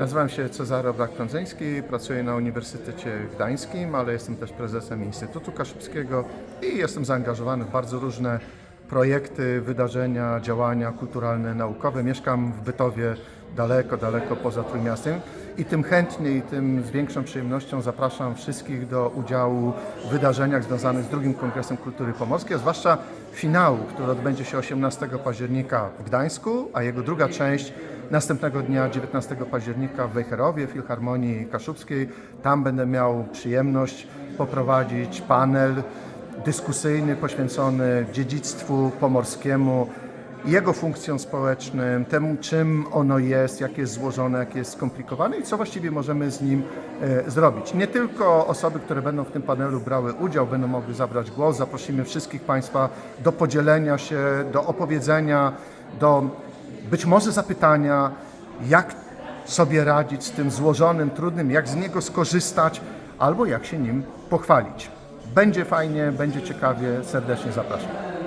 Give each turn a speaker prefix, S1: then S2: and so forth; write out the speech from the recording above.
S1: Nazywam się Cezary Oblak-Prądzyński, pracuję na Uniwersytecie Gdańskim, ale jestem też prezesem Instytutu Kaszubskiego i jestem zaangażowany w bardzo różne projekty, wydarzenia, działania kulturalne, naukowe. Mieszkam w Bytowie daleko, daleko poza Trójmiastem i tym chętniej tym z większą przyjemnością zapraszam wszystkich do udziału w wydarzeniach związanych z drugim Kongresem Kultury Pomorskiej, zwłaszcza finału, który odbędzie się 18 października w Gdańsku, a jego druga część Następnego dnia, 19 października w Wejherowie, Filharmonii Kaszubskiej. Tam będę miał przyjemność poprowadzić panel dyskusyjny poświęcony dziedzictwu pomorskiemu, jego funkcjom społecznym, temu czym ono jest, jak jest złożone, jak jest skomplikowane i co właściwie możemy z nim e, zrobić. Nie tylko osoby, które będą w tym panelu brały udział, będą mogły zabrać głos. Zaprosimy wszystkich Państwa do podzielenia się, do opowiedzenia, do być może zapytania, jak sobie radzić z tym złożonym, trudnym, jak z niego skorzystać, albo jak się nim pochwalić. Będzie fajnie, będzie ciekawie, serdecznie zapraszam.